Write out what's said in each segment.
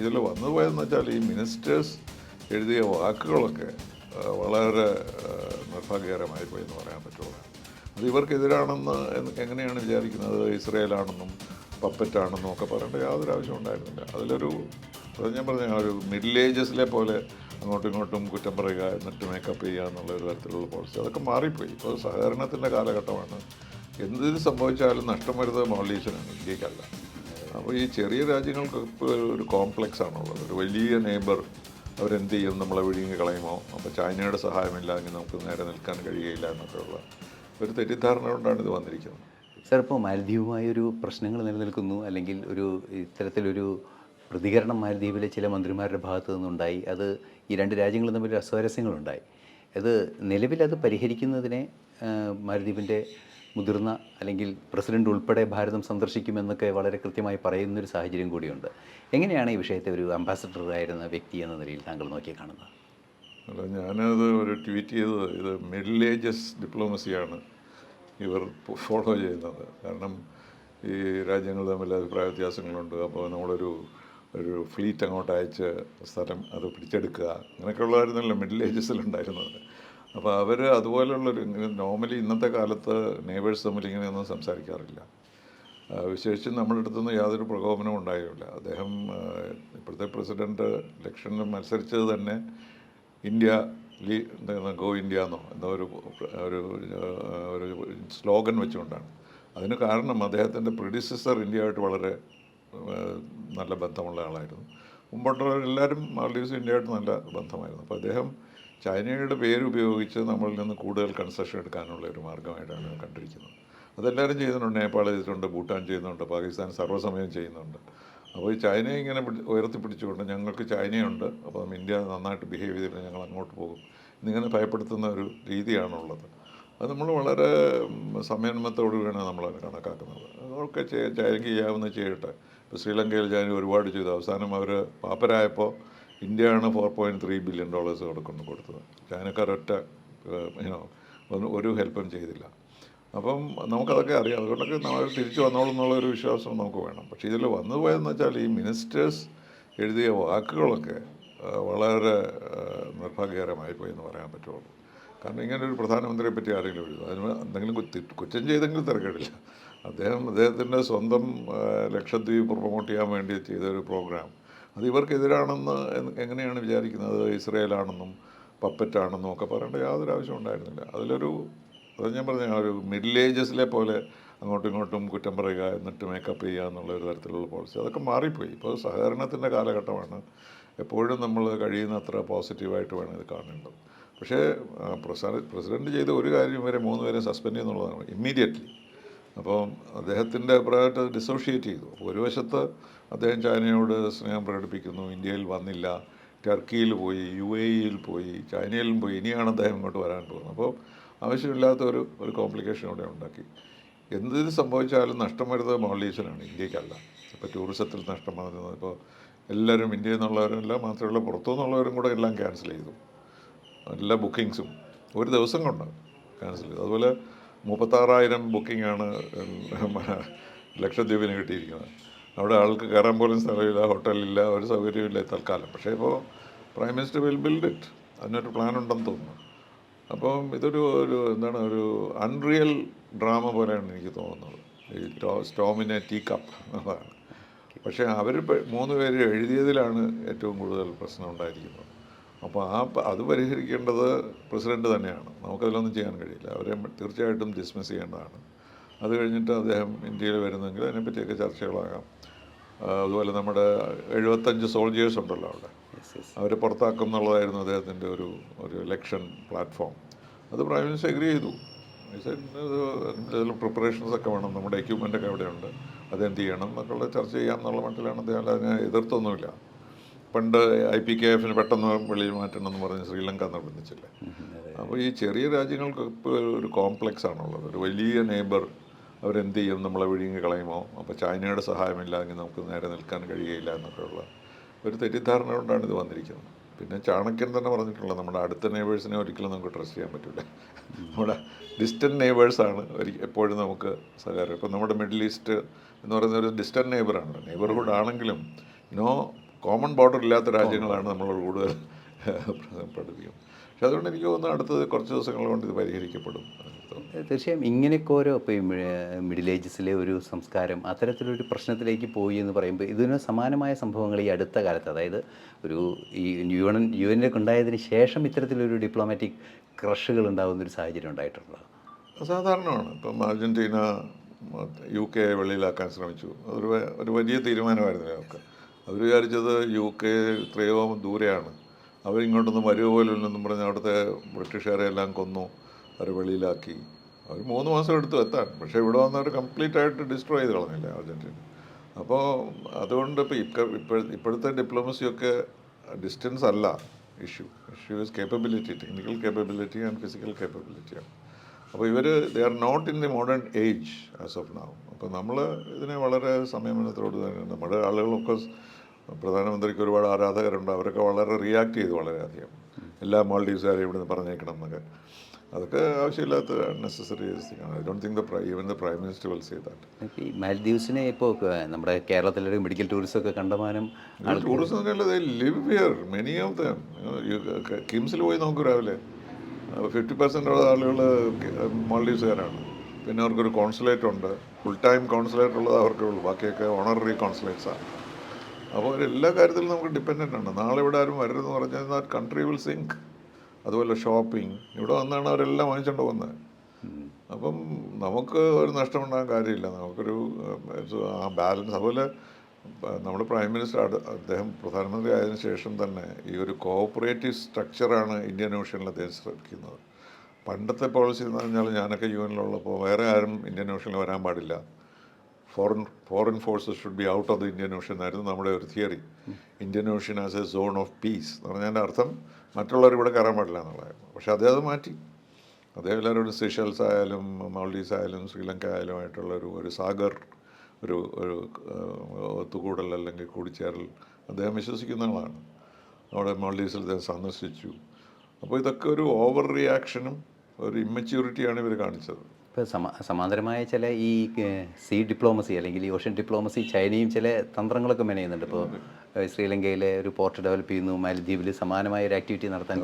ഇതിൽ വന്നു പോയതെന്ന് വെച്ചാൽ ഈ മിനിസ്റ്റേഴ്സ് എഴുതിയ വാക്കുകളൊക്കെ വളരെ നിർഭാഗ്യകരമായി പോയി എന്ന് പറയാൻ പറ്റുള്ളൂ. അത് ഇവർക്കെതിരാണെന്ന് എങ്ങനെയാണ് വിചാരിക്കുന്നത്? ഇസ്രയേലാണെന്നും പപ്പറ്റാണെന്നും ഒക്കെ പറയേണ്ട യാതൊരു ആവശ്യം ഉണ്ടായിരുന്നില്ല. അതിലൊരു അത് ഞാൻ പറഞ്ഞ ഒരു മിഡിൽ ഏജസിലെ പോലെ അങ്ങോട്ടും ഇങ്ങോട്ടും കുറ്റം പറയുക എന്നിട്ട് മേക്കപ്പ് ചെയ്യുക എന്നുള്ള ഒരു തരത്തിലുള്ള പോളിസി അതൊക്കെ മാറിപ്പോയി. ഇപ്പോൾ സഹകരണത്തിന്റെ കാലഘട്ടമാണ്. എന്തിന് സംഭവിച്ചാലും നഷ്ടം വരുന്നത് മാളീസിനാണ് ഇന്ത്യക്കല്ല. അപ്പോൾ ഈ ചെറിയ രാജ്യങ്ങൾക്ക് ഒരു കോംപ്ലക്സ് ആണുള്ളത്. ഒരു വലിയ നെയ്ബർ അവരെന്ത് ചെയ്യും? നമ്മളെ വിഴുങ്ങി കളയുമോ? അപ്പോൾ ചൈനയുടെ സഹായമില്ലെങ്കിൽ നമുക്ക് നേരെ നിൽക്കാൻ കഴിയുകയില്ല എന്നൊക്കെയുള്ള ഒരു തെറ്റിദ്ധാരണ കൊണ്ടാണ് ഇത് വന്നിരിക്കുന്നത്. സാർ ഇപ്പോൾ മാലദ്വീപുമായി ഒരു പ്രശ്നങ്ങൾ നിലനിൽക്കുന്നു. അല്ലെങ്കിൽ ഒരു ഇത്തരത്തിലൊരു പ്രതികരണം മാലദ്വീപിലെ ചില മന്ത്രിമാരുടെ ഭാഗത്തു നിന്നുണ്ടായി. അത് ഈ രണ്ട് രാജ്യങ്ങൾ തമ്മിൽ അസ്വാരസ്യങ്ങളുണ്ടായി. അത് നിലവിൽ അത് പരിഹരിക്കുന്നതിനെ മാലദ്വീപിന്റെ മുതിർന്ന അല്ലെങ്കിൽ പ്രസിഡന്റ് ഉൾപ്പെടെ ഭാരതം സന്ദർശിക്കുമെന്നൊക്കെ വളരെ കൃത്യമായി പറയുന്നൊരു സാഹചര്യം കൂടിയുണ്ട്. എങ്ങനെയാണ് ഈ വിഷയത്തെ ഒരു അംബാസഡർ ആയിരുന്ന വ്യക്തി എന്ന നിലയിൽ താങ്കൾ നോക്കി കാണുന്നത്? അല്ല ഞാനത് ഒരു ട്വീറ്റ് ചെയ്തത് ഇത് മിഡിൽ ഏജസ് ഡിപ്ലോമസിയാണ് ഇവർ ഫോളോ ചെയ്യുന്നത്. കാരണം ഈ രാജ്യങ്ങൾ തമ്മിൽ അഭിപ്രായ വ്യത്യാസങ്ങളുണ്ട്. അപ്പോൾ നമ്മളൊരു ഒരു ഫ്ലീറ്റ് അങ്ങോട്ട് അയച്ച് സ്ഥലം അത് പിടിച്ചെടുക്കുക അങ്ങനെയൊക്കെ ഉള്ളതായിരുന്നല്ലോ മിഡിൽ ഏജസിലുണ്ടായിരുന്നത്. അപ്പോൾ അവർ അതുപോലുള്ളൊരു നോർമലി ഇന്നത്തെ കാലത്ത് നെയ്ബേഴ്സ് തമ്മിൽ ഇങ്ങനെയൊന്നും സംസാരിക്കാറില്ല. വിശേഷിച്ച് നമ്മുടെ അടുത്തൊന്നും യാതൊരു പ്രകോപനവും ഉണ്ടായില്ല അദ്ദേഹം ഇപ്പോഴത്തെ പ്രസിഡന്റ് ഇലക്ഷനിൽ മത്സരിച്ചത് തന്നെ ഇന്ത്യ ലീ ഗോ ഇന്ത്യ എന്നോ എന്തോ ഒരു ഒരു ഒരു സ്ലോഗൻ വെച്ചുകൊണ്ടാണ്. അതിന് കാരണം അദ്ദേഹത്തിന്റെ പ്രിഡിസസർ ഇന്ത്യയായിട്ട് വളരെ നല്ല ബന്ധമുള്ള ആളായിരുന്നു. മുമ്പോട്ടുള്ളവരെല്ലാവരും മാൽഡീവ്സ് ഇന്ത്യയായിട്ട് നല്ല ബന്ധമായിരുന്നു. അപ്പോൾ അദ്ദേഹം ചൈനയുടെ പേരുപയോഗിച്ച് നമ്മളിൽ നിന്ന് കൂടുതൽ കൺസെഷൻ എടുക്കാനുള്ള ഒരു മാർഗമായിട്ടാണ് കണ്ടിരിക്കുന്നത്. അതെല്ലാവരും ചെയ്യുന്നുണ്ട്. നേപ്പാൾ ചെയ്തിട്ടുണ്ട് ഭൂട്ടാൻ ചെയ്യുന്നുണ്ട് പാകിസ്ഥാൻ സർവസമയം ചെയ്യുന്നുണ്ട്. അപ്പോൾ ഈ ചൈനയെ ഇങ്ങനെ പിടി- ഉയർത്തിപ്പിടിച്ചുകൊണ്ട് ഞങ്ങൾക്ക് ചൈനയുണ്ട് അപ്പം ഇന്ത്യ നന്നായിട്ട് ബിഹേവ് ചെയ്തിട്ട് ഞങ്ങൾ അങ്ങോട്ട് പോകും. എന്നിങ്ങനെ ഭയപ്പെടുത്തുന്ന ഒരു രീതിയാണുള്ളത്. അത് നമ്മൾ വളരെ ഉം, വേണം നമ്മളത് കണക്കാക്കുന്നത്. അതൊക്കെ ചെയ്യാൻ ചെയ്യാവുന്ന ചെയ്യട്ടെ. ഇപ്പോൾ ശ്രീലങ്കയിൽ ചൈന ഒരുപാട് ചെയ്തു. അവസാനം അവർ പാപ്പരായപ്പോൾ ഇന്ത്യയാണ് four point three billion dollars അവിടെ കൊണ്ട് കൊടുത്തത് ചൈനക്കാരൊറ്റ ഒരു ഹെൽപ്പും ചെയ്തില്ല. അപ്പം നമുക്കതൊക്കെ അറിയാം. അതുകൊണ്ടൊക്കെ നമ്മൾ തിരിച്ചു വന്നോളൂ എന്നുള്ളൊരു വിശ്വാസം നമുക്ക് വേണം. പക്ഷേ ഇതിൽ വന്നു പോയതെന്ന് വെച്ചാൽ ഈ മിനിസ്റ്റേഴ്സ് എഴുതിയ വാക്കുകളൊക്കെ വളരെ നിർഭാഗ്യകരമായി പോയി എന്ന് പറയാൻ പറ്റുള്ളൂ. കാരണം ഇങ്ങനെ ഒരു പ്രധാനമന്ത്രിയെ പറ്റി ആരെങ്കിലും എഴുതും. അതിന് എന്തെങ്കിലും കുറ്റം ചെയ്തെങ്കിലും തിരക്കേടില്ല. അദ്ദേഹം അദ്ദേഹത്തിന്റെ സ്വന്തം ലക്ഷദ്വീപ് പ്രൊമോട്ട് ചെയ്യാൻ വേണ്ടി ചെയ്തൊരു പ്രോഗ്രാം അത് ഇവർക്കെതിരാണെന്ന് എങ്ങനെയാണ് വിചാരിക്കുന്നത്? ഇസ്രയേലാണെന്നും പപ്പറ്റാണെന്നും ഒക്കെ പറയേണ്ട യാതൊരു ആവശ്യം ഉണ്ടായിരുന്നില്ല. അതിലൊരു അത് ഞാൻ പറഞ്ഞ ഒരു മിഡിൽ ഏജസിലെ പോലെ അങ്ങോട്ടും ഇങ്ങോട്ടും കുറ്റം പറയുക എന്നിട്ട് മേക്കപ്പ് ചെയ്യുക എന്നുള്ള ഒരു തരത്തിലുള്ള പോളിസി അതൊക്കെ മാറിപ്പോയി. ഇപ്പോൾ സഹകരണത്തിന്റെ കാലഘട്ടമാണ്. എപ്പോഴും നമ്മൾ കഴിയുന്നത്ര പോസിറ്റീവായിട്ട് വേണം ഇത് കാണേണ്ടത് പക്ഷേ പ്രസിഡന്റ് ചെയ്ത ഒരു കാര്യം വരെ മൂന്ന് പേരെ സസ്പെൻഡ് ചെയ്യുന്നുള്ളതാണ് ഇമ്മീഡിയറ്റ്ലി. അപ്പം അദ്ദേഹത്തിന്റെ അഭിപ്രായമായിട്ട് ഡിസോഷിയേറ്റ് ചെയ്തു. അപ്പോൾ ഒരു വശത്ത് അദ്ദേഹം ചൈനയോട് സ്നേഹം പ്രകടിപ്പിക്കുന്നു. ഇന്ത്യയിൽ വന്നില്ല. ടർക്കിയിൽ പോയി യു എ ഇയിൽ പോയി ചൈനയിലും പോയി. ഇനിയാണ് അദ്ദേഹം ഇങ്ങോട്ട് വരാൻ പോകുന്നത്. അപ്പോൾ ആവശ്യമില്ലാത്ത ഒരു ഒരു കോംപ്ലിക്കേഷൻ ഇവിടെ ഉണ്ടാക്കി. എന്തിന് സംഭവിച്ചാലും നഷ്ടം വരുന്നത് മോളീസിനാണ് ഇന്ത്യക്കല്ല. ഇപ്പോൾ ടൂറിസത്തിൽ നഷ്ടം വന്നിരുന്നത്. ഇപ്പോൾ എല്ലാവരും ഇന്ത്യയിൽ നിന്നുള്ളവരെല്ലാം മാത്രമല്ല പുറത്തു നിന്നുള്ളവരും കൂടെ എല്ലാം ക്യാൻസൽ ചെയ്തു. എല്ലാ ബുക്കിങ്സും ഒരു ദിവസം കൊണ്ട് ക്യാൻസൽ ചെയ്തു. അതുപോലെ മുപ്പത്താറായിരം ബുക്കിംഗാണ് ലക്ഷദ്വീപിന് കിട്ടിയിരിക്കുന്നത്. അവിടെ ആൾക്ക് കയറാൻ പോലും സ്ഥലമില്ല ഹോട്ടലില്ല ഒരു സൗകര്യമില്ല തൽക്കാലം. പക്ഷേ ഇപ്പോൾ prime minister will build it അതിനൊരു പ്ലാൻ ഉണ്ടെന്ന് തോന്നുന്നു. അപ്പം ഇതൊരു ഒരു എന്താണ് ഒരു അൺറിയൽ ഡ്രാമ പോലെയാണ് എനിക്ക് തോന്നുന്നത്. ഈ സ്റ്റോമിനെ ടീ കപ്പ് എന്നുള്ളതാണ് പക്ഷേ അവർ മൂന്ന് പേര് എഴുതിയതിലാണ് ഏറ്റവും കൂടുതൽ പ്രശ്നം ഉണ്ടായിരിക്കുന്നത്. അപ്പോൾ ആ അത് പരിഹരിക്കേണ്ടത് പ്രസിഡന്റ് തന്നെയാണ്. നമുക്കതിലൊന്നും ചെയ്യാൻ കഴിയില്ല. അവരെ തീർച്ചയായിട്ടും ഡിസ്മിസ് ചെയ്യേണ്ടതാണ്. അത് കഴിഞ്ഞിട്ട് അദ്ദേഹം ഇന്ത്യയിൽ വരുന്നെങ്കിൽ അതിനെപ്പറ്റിയൊക്കെ ചർച്ചകളാകാം. അതുപോലെ നമ്മുടെ എഴുപത്തഞ്ച് സോൾജിയേഴ്സ് ഉണ്ടല്ലോ അവിടെ. അവരെ പുറത്താക്കും എന്നുള്ളതായിരുന്നു അദ്ദേഹത്തിന്റെ ഒരു ഒരു ഇലക്ഷൻ പ്ലാറ്റ്ഫോം അത് പ്രൈം മിനിസ്റ്റർ എഗ്രി ചെയ്തു. പ്രിപ്പറേഷൻസ് ഒക്കെ വേണം. നമ്മുടെ എക്യുപ്മെന്റ് ഒക്കെ അവിടെയുണ്ട്. അതെന്ത് ചെയ്യണം എന്നൊക്കെയുള്ള ചർച്ച ചെയ്യാം എന്നുള്ള മട്ടിലാണ് അദ്ദേഹം അതിനെ എതിർത്തൊന്നുമില്ല. പണ്ട് ഐ പി കെ എഫിന് പെട്ടെന്ന് വെളിയിൽ മാറ്റണം എന്ന് പറഞ്ഞ് ശ്രീലങ്ക നിർബന്ധിച്ചില്ലേ? അപ്പോൾ ഈ ചെറിയ രാജ്യങ്ങൾക്ക് ഇപ്പോൾ ഒരു കോംപ്ലക്സ് ആണുള്ളത്. ഒരു വലിയ നെയ്ബർ അവരെന്ത് ചെയ്യും നമ്മളെ വിഴുങ്ങി കളയുമോ അപ്പോൾ ചൈനയുടെ സഹായമില്ലെങ്കിൽ നമുക്ക് നേരെ നിൽക്കാൻ കഴിയുകയില്ല എന്നൊക്കെയുള്ള ഒരു തെറ്റിദ്ധാരണ കൊണ്ടാണ് ഇത് വന്നിരിക്കുന്നത്. പിന്നെ ചാണക്യൻ തന്നെ പറഞ്ഞിട്ടുള്ളത് നമ്മുടെ അടുത്ത നെയ്ബേഴ്സിനെ ഒരിക്കലും നമുക്ക് ട്രസ്റ്റ് ചെയ്യാൻ പറ്റില്ല നമ്മുടെ ഡിസ്റ്റന്റ് നെയ്ബേഴ്സാണ് ഒരി എപ്പോഴും നമുക്ക് സഹകരണം. ഇപ്പം നമ്മുടെ മിഡിൽ ഈസ്റ്റ് എന്ന് പറയുന്ന ഒരു ഡിസ്റ്റന്റ് നെയ്ബറാണ് നെയ്ബർഹുഡ് ആണെങ്കിലും നോ കോമൺ ബോർഡർ ഇല്ലാത്ത രാജ്യങ്ങളാണ് നമ്മൾ കൂടുതൽ പഠിപ്പിക്കുന്നത് പക്ഷെ അതുകൊണ്ട് എനിക്ക് തോന്നുന്നു അടുത്തത് കുറച്ച് ദിവസങ്ങൾ കൊണ്ട് ഇത് പരിഹരിക്കപ്പെടും തീർച്ചയായും ഇങ്ങനെയൊക്കെ ഓരോ ഇപ്പോൾ മിഡിൽ ഏജസിലെ ഒരു സംസ്കാരം അത്തരത്തിലൊരു പ്രശ്നത്തിലേക്ക് പോയി എന്ന് പറയുമ്പോൾ ഇതിന് സമാനമായ സംഭവങ്ങൾ ഈ അടുത്ത കാലത്ത് അതായത് ഒരു ഈ യു എൻ യു എനിലൊക്കെ ഉണ്ടായതിന് ശേഷം ഇത്തരത്തിലൊരു ഡിപ്ലോമാറ്റിക് ക്രഷുകൾ ഉണ്ടാകുന്ന ഒരു സാഹചര്യം ഉണ്ടായിട്ടുണ്ടോ? സാധാരണമാണ്. ഇപ്പം അർജന്റീന യു കെ വെളിയിലാക്കാൻ ശ്രമിച്ചു. അതൊരു ഒരു വലിയ തീരുമാനമായിരുന്നു അവർക്ക്. അവർ വിചാരിച്ചത് യു കെ എത്രയോ ദൂരെയാണ്. അവരിങ്ങോട്ടൊന്നും വരുക പോലും പറഞ്ഞ് അവിടുത്തെ ബ്രിട്ടീഷുകാരെ എല്ലാം കൊന്നു. അവർ വെളിയിലാക്കി. അവർ മൂന്ന് മാസം എടുത്തു എത്താൻ. പക്ഷേ ഇവിടെ വന്നവർ കംപ്ലീറ്റ് ആയിട്ട് ഡിസ്ട്രോയ് ചെയ്ത് കളഞ്ഞില്ല അർജന്റീന അപ്പോൾ അതുകൊണ്ട് ഇപ്പോൾ ഇപ്പോൾ ഇപ്പോഴത്തെ ഡിപ്ലോമസിയൊക്കെ ഡിസ്റ്റൻസ് അല്ല issue issue is capability technical capability and physical കേപ്പബിലിറ്റിയാണ് അപ്പോൾ ഇവർ they are not in the modern age as of now അപ്പോൾ നമ്മൾ ഇതിനെ വളരെ സംയമനത്തോട് തന്നെ നമ്മുടെ ആളുകളൊക്കെ പ്രധാനമന്ത്രിക്ക് ഒരുപാട് ആരാധകരുണ്ട്. അവരൊക്കെ വളരെ റിയാക്ട് ചെയ്തു വളരെയധികം. എല്ലാ മാൾഡീവ്സുകാരെയും ഇവിടുന്ന് പറഞ്ഞേക്കണം എന്നൊക്കെ. അതൊക്കെ ആവശ്യമില്ലാത്ത necessary I don't think the even the prime minister will say that ഈ മാൽദീവ്സിനെ ഇപ്പോൾ നമ്മുടെ കേരളത്തിലൊരു മെഡിക്കൽ ടൂറിസം ഒക്കെ കണ്ടമാനം ടൂറിസം തന്നെയല്ല live here many of them കിംസിൽ പോയി നോക്കൂ രാവിലെ. ഫിഫ്റ്റി പെർസെന്റ് ഉള്ള ആളുകൾ മാൾഡീവ്സുകാരാണ്. പിന്നെ അവർക്കൊരു കോൺസുലേറ്റ് ഉണ്ട് ഫുൾ ടൈം കോൺസുലേറ്റ് ഉള്ളത് അവർക്കേ ഉള്ളൂ. ബാക്കിയൊക്കെ ഓണററി കോൺസുലേറ്റ്സാണ് അപ്പോൾ എല്ലാ കാര്യത്തിലും നമുക്ക് ഡിപ്പെൻഡന്റ് ആണ്. നാളെ ഇവിടെ ആരും വരരുതെന്ന് പറഞ്ഞു കഴിഞ്ഞാൽ കൺട്രി വിൽ സിങ്ക് അതുപോലെ ഷോപ്പിംഗ് ഇവിടെ വന്നാണ് അവരെല്ലാം വാങ്ങിച്ചുകൊണ്ട് പോകുന്നത്. അപ്പം നമുക്ക് ഒരു നഷ്ടമുണ്ടാകാൻ കാര്യമില്ല. നമുക്കൊരു ആ ബാലൻസ് അതുപോലെ നമ്മുടെ പ്രൈം മിനിസ്റ്റർ അദ്ദേഹം പ്രധാനമന്ത്രി ആയതിനു ശേഷം തന്നെ ഈ ഒരു കോഓപ്പറേറ്റീവ് സ്ട്രക്ചറാണ് ഇന്ത്യൻ ഓഷ്യനിൽ അദ്ദേഹം ശ്രമിക്കുന്നത്. പണ്ടത്തെ പോളിസി എന്ന് പറഞ്ഞാൽ ഞാനൊക്കെ യു എനിലുള്ളപ്പോൾ വേറെ ആരും ഇന്ത്യൻ ഓഷ്യനിൽ വരാൻ പാടില്ല. Foreign foreign forces should be out of the Indian Ocean എന്നായിരുന്നു നമ്മുടെ ഒരു theory Indian Ocean as a zone of peace എന്ന് പറഞ്ഞതിന്റെ അർത്ഥം മറ്റുള്ളവർ ഇവിടെ കയറാൻ പാടില്ല എന്നുള്ളതായിരുന്നു പക്ഷെ അദ്ദേഹം അത് മാറ്റി. അദ്ദേഹം എല്ലാവരും സെഷൽസ് ആയാലും മൗലീസ് ആയാലും ശ്രീലങ്ക ആയാലും ആയിട്ടുള്ള ഒരു ഒരു സാഗർ ഒരു ഒരു ഒത്തുകൂടൽ അല്ലെങ്കിൽ കൂടിച്ചേരൽ അദ്ദേഹം വിശ്വസിക്കുന്ന ആളാണ്. അവിടെ മൗലീസിൽ അദ്ദേഹം സന്ദർശിച്ചു. അപ്പോൾ ഇതൊക്കെ ഒരു ഓവർ റിയാക്ഷനും ഒരു ഇമ്മച്യൂരിറ്റിയാണ് ഇവർ കാണിച്ചത്. ഇപ്പോൾ സമ സമാന്തരമായ ചില ഈ സീ ഡിപ്ലോമസി അല്ലെങ്കിൽ ഈ ഓഷ്യൻ ഡിപ്ലോമസി ചൈനയും ചില തന്ത്രങ്ങളൊക്കെ മെനയുന്നുണ്ട്. ഇപ്പോൾ ശ്രീലങ്കയിലെ ഒരു പോർട്ട് ഡെവലപ്പ് ചെയ്യുന്നു മാലദ്വീപിൽ സമാനമായ ഒരു ആക്ടിവിറ്റി നടത്താൻ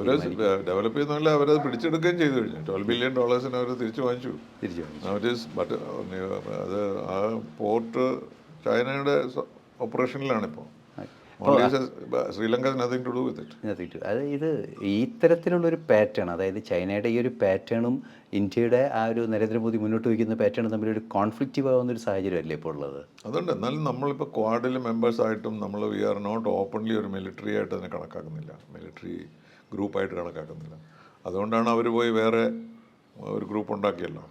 ഡെവലപ്പ് ചെയ്യുന്നില്ല അവരത് പിടിച്ചെടുക്കുകയും ചെയ്തു കഴിഞ്ഞു. ട്വൽവ് ബില്യൺ ഡോളേഴ്സിന് അവർ തിരിച്ചു വാങ്ങിച്ചു. തിരിച്ചു വാങ്ങിച്ചു. അത് ആ പോർട്ട് ചൈനയുടെ ഓപ്പറേഷനിലാണിപ്പോൾ ശ്രീലങ്ക അത് ഇത് ഈ ഇത്തരത്തിലുള്ളൊരു പാറ്റേൺ അതായത് ചൈനയുടെ ഈ ഒരു പാറ്റേണും ഇന്ത്യയുടെ ആ ഒരു നരേന്ദ്രമോദി മുന്നോട്ട് വയ്ക്കുന്ന പാറ്റേണും തമ്മിൽ ഒരു കോൺഫ്ലിക്റ്റീവ് ആവുന്ന ഒരു സാഹചര്യമല്ലേ ഇപ്പോൾ ഉള്ളത്? അതുകൊണ്ട് എന്നാലും നമ്മളിപ്പോൾ ക്വാഡിൽ മെമ്പേഴ്സായിട്ടും നമ്മൾ വി ആർ നോട്ട് ഓപ്പൺലി ഒരു മിലിറ്ററി ആയിട്ട് തന്നെ കണക്കാക്കുന്നില്ല. മിലിറ്ററി ഗ്രൂപ്പായിട്ട് കണക്കാക്കുന്നില്ല. അതുകൊണ്ടാണ് അവർ പോയി വേറെ ഒരു group ഉണ്ടാക്കിയല്ലോ.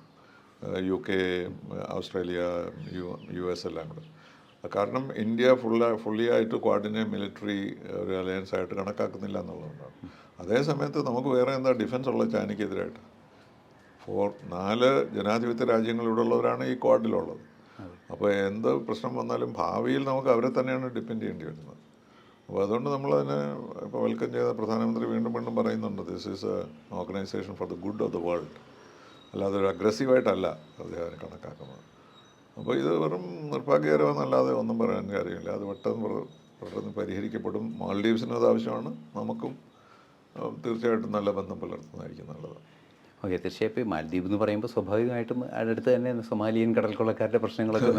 U K Australia U U S എല്ലാം കൂടെ. കാരണം ഇന്ത്യ ഫുള്ള ഫുള്ളി ആയിട്ട് ക്വാഡിനെ മിലിറ്ററി ഒരു അലയൻസ് ആയിട്ട് കണക്കാക്കുന്നില്ല എന്നുള്ളതുകൊണ്ടാണ്. അതേ സമയത്ത് നമുക്ക് വേറെ എന്താ ഡിഫൻസ് ഉള്ള ചൈനയ്ക്കെതിരായിട്ട്? ഫോർ നാല് ജനാധിപത്യ ഉള്ളവരാണ് ഈ ക്വാഡിലുള്ളത് അപ്പോൾ എന്ത് പ്രശ്നം വന്നാലും ഭാവിയിൽ നമുക്ക് അവരെ തന്നെയാണ് ഡിപ്പെൻഡ് ചെയ്യേണ്ടി വരുന്നത്. അപ്പോൾ അതുകൊണ്ട് നമ്മളതിനെ ഇപ്പോൾ വെൽക്കം ചെയ്ത പ്രധാനമന്ത്രി വീണ്ടും വീണ്ടും പറയുന്നുണ്ട് this is a organisation for the good of the world അല്ലാതെ ഒരു അഗ്രസീവായിട്ടല്ല അദ്ദേഹം കണക്കാക്കുന്നത്. അപ്പോൾ ഇത് വെറും നിർഭാഗ്യകരമെന്നല്ലാതെ ഒന്നും പറയാൻ കാര്യമില്ല. അത് പെട്ടെന്ന് പെട്ടെന്ന് പരിഹരിക്കപ്പെടും. മാൽഡീവ്സിന് അത് ആവശ്യമാണ്. നമുക്കും തീർച്ചയായിട്ടും നല്ല ബന്ധം പുലർത്തുന്നതായിരിക്കും നല്ലത്. ഓക്കെ തീർച്ചയായും മാലദ്വീപ് എന്ന് പറയുമ്പോൾ സ്വാഭാവികമായിട്ടും അടുത്ത് തന്നെ സൊമാലിയൻ കടൽക്കൊള്ളക്കാരുടെ പ്രശ്നങ്ങളൊക്കെ.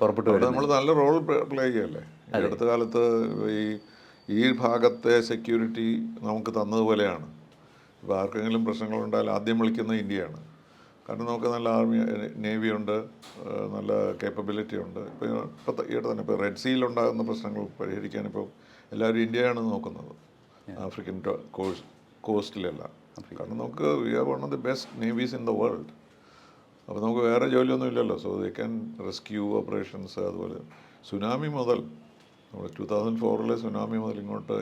പുറപ്പെട്ടു വരും നമ്മൾ നല്ല റോൾ പ്ലേ ചെയ്യല്ലേ? അടുത്ത കാലത്ത് ഈ ഈ ഭാഗത്തെ സെക്യൂരിറ്റി നമുക്ക് തന്നതുപോലെയാണ് ഇപ്പോൾ ആർക്കെങ്കിലും പ്രശ്നങ്ങളുണ്ടായാൽ ആദ്യം വിളിക്കുന്നത് ഇന്ത്യയാണ്. കാരണം നമുക്ക് നല്ല ആർമി നേവി ഉണ്ട് നല്ല കേപ്പബിലിറ്റി ഉണ്ട്. ഇപ്പോൾ ഇപ്പം ഈയിടെ തന്നെ ഇപ്പോൾ റെഡ് സീയിൽ ഉണ്ടാകുന്ന പ്രശ്നങ്ങൾ പരിഹരിക്കാൻ ഇപ്പോൾ എല്ലാവരും ഇന്ത്യയാണ് നോക്കുന്നത്. ആഫ്രിക്കൻ കോഴ്സ് കോസ്റ്റിലല്ല കാരണം നമുക്ക് we are one of the best navies in the world അപ്പോൾ നമുക്ക് വേറെ ജോലിയൊന്നും ഇല്ലല്ലോ. So they can rescue operations അതുപോലെ. സുനാമി മുതൽ നമ്മൾ ടു തൗസൻഡ് ഫോറിലെ സുനാമി മുതൽ ഇങ്ങോട്ട്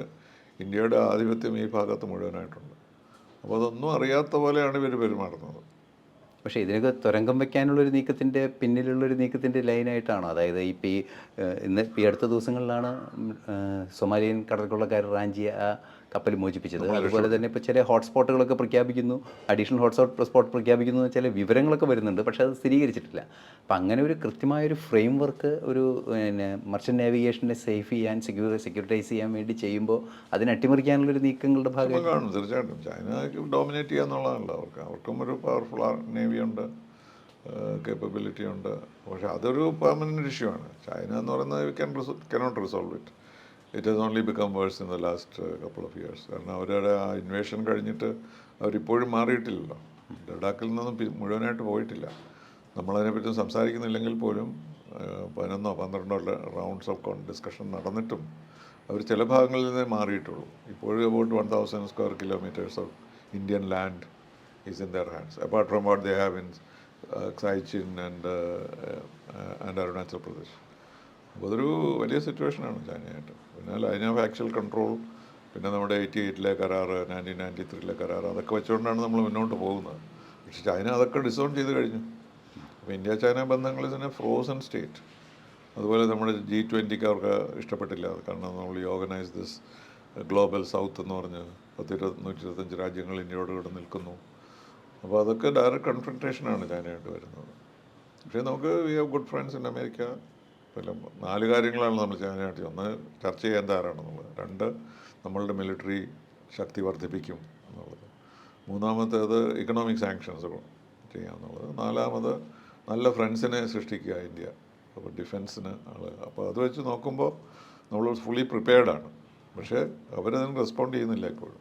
ഇന്ത്യയുടെ ആധിപത്യം ഈ ഭാഗത്ത് മുഴുവനായിട്ടുണ്ട്. അപ്പോൾ അതൊന്നും അറിയാത്ത പോലെയാണ് ഇവർ പെരുമാറുന്നത്. പക്ഷേ ഇതിനൊക്കെ തുരങ്കം വയ്ക്കാനുള്ളൊരു നീക്കത്തിന്റെ പിന്നിലുള്ളൊരു നീക്കത്തിന്റെ ലൈനായിട്ടാണോ? അതായത് ഇപ്പം ഈ ഇന്ന് ഈ അടുത്ത ദിവസങ്ങളിലാണ് സൊമാലിയൻ കടൽക്കൊള്ളക്കാർ റാഞ്ചിയ ആ കപ്പൽ മോചിപ്പിച്ചത്. അതുപോലെ തന്നെ ഇപ്പോൾ ചില ഹോട്ട്സ്പോട്ടുകളൊക്കെ പ്രഖ്യാപിക്കുന്നു. അഡീഷണൽ ഹോട്ട്സ്പോട്ട് സ്പോട്ട് പ്രഖ്യാപിക്കുന്നു ചില വിവരങ്ങളൊക്കെ വരുന്നുണ്ട്. പക്ഷേ അത് സ്ഥിരീകരിച്ചിട്ടില്ല. അപ്പം അങ്ങനെ ഒരു കൃത്യമായൊരു ഫ്രെയിം വർക്ക് ഒരു പിന്നെ മർച്ചന്റ് നാവിഗേഷനെ സേഫ് ചെയ്യാൻ സെക്യൂർ സെക്യൂരിറ്റൈസ് ചെയ്യാൻ വേണ്ടി ചെയ്യുമ്പോൾ അതിനെ അട്ടിമറിക്കാനുള്ളൊരു നീക്കങ്ങളുടെ ഭാഗം കാണും തീർച്ചയായിട്ടും. ചൈനക്ക് ഡോമിനേറ്റ് ചെയ്യുക എന്നുള്ളതാണല്ലോ അവർക്ക് അവർക്കും ഒരു പവർഫുൾ നേവി ഉണ്ട്. കേപ്പബിലിറ്റി ഉണ്ട്. പക്ഷെ അതൊരു പെർമനന്റ് ഇഷ്യൂ ആണ്. ചൈന എന്ന് പറയുന്നത് cannot resolve it it has only become worse in the last couple of years കാരണം അവരുടെ ആ ഇൻവേഷൻ കഴിഞ്ഞിട്ട് അവരിപ്പോഴും മാറിയിട്ടില്ലല്ലോ. ലഡാക്കിൽ നിന്നും മുഴുവനായിട്ട് പോയിട്ടില്ല. നമ്മളതിനെപ്പറ്റി സംസാരിക്കുന്നില്ലെങ്കിൽ പോലും പതിനൊന്നോ പന്ത്രണ്ടോ റൗണ്ട്സ് ഓഫ് ഡിസ്കഷൻ നടന്നിട്ടും അവർ ചില ഭാഗങ്ങളിൽ നിന്നേ മാറിയിട്ടുള്ളൂ. ഇപ്പോഴും about one thousand square kilometres of Indian land is in their hands apart from what they have in Siachen and and Arunachal Pradesh അപ്പോൾ അതൊരു വലിയ സിറ്റുവേഷനാണ് ചൈനയായിട്ട് പിന്നെ ലൈൻ ഓഫ് ആക്ച്വൽ കൺട്രോൾ പിന്നെ നമ്മുടെ എയ്റ്റി എയ്റ്റിലെ കരാറ് നയന്റീൻ നയന്റി ത്രീയിലെ കരാറ് അതൊക്കെ വെച്ചുകൊണ്ടാണ് നമ്മൾ മുന്നോട്ട് പോകുന്നത്. പക്ഷേ ചൈന അതൊക്കെ ഡിസോൺ ചെയ്ത് കഴിഞ്ഞു. അപ്പോൾ ഇന്ത്യ ചൈന ബന്ധങ്ങൾ തന്നെ ഫ്രോസൺ സ്റ്റേറ്റ് അതുപോലെ നമ്മുടെ ജി ട്വന്റിക്ക് അവർക്ക് ഇഷ്ടപ്പെട്ടില്ല. കാരണം നമ്മൾ ഓർഗനൈസ് ദിസ് ഗ്ലോബൽ സൗത്ത് എന്ന് പറഞ്ഞ് പത്ത് നൂറ്റി ഇരുപത്തഞ്ച് രാജ്യങ്ങൾ ഇന്ത്യയോട് ഇവിടെ നിൽക്കുന്നു. അപ്പോൾ അതൊക്കെ ഡയറക്റ്റ് കൺഫ്രൻട്രേഷനാണ് ചൈനയായിട്ട് വരുന്നത്. പക്ഷേ നമുക്ക് we have good friends in America പിന്നെ നാല് കാര്യങ്ങളാണ് നമ്മൾ ചെയ്യാനായിട്ട് ഒന്ന് ചർച്ച ചെയ്യാൻ തയ്യാറാണെന്നുള്ളത്. രണ്ട് നമ്മളുടെ മിലിറ്ററി ശക്തി വർദ്ധിപ്പിക്കും എന്നുള്ളത്. മൂന്നാമത്തേത് ഇക്കണോമിക് സാങ്ഷൻസ് ചെയ്യാമെന്നുള്ളത് നാലാമത് നല്ല ഫ്രണ്ട്സിനെ സൃഷ്ടിക്കുക ഇന്ത്യ. അപ്പോൾ ഡിഫൻസിന് ആൾ അപ്പോൾ അത് വെച്ച് നോക്കുമ്പോൾ നമ്മൾ ഫുള്ളി പ്രിപ്പയർഡാണ് പക്ഷേ അവരതിന് റെസ്പോണ്ട് ചെയ്യുന്നില്ല ഇപ്പോഴും.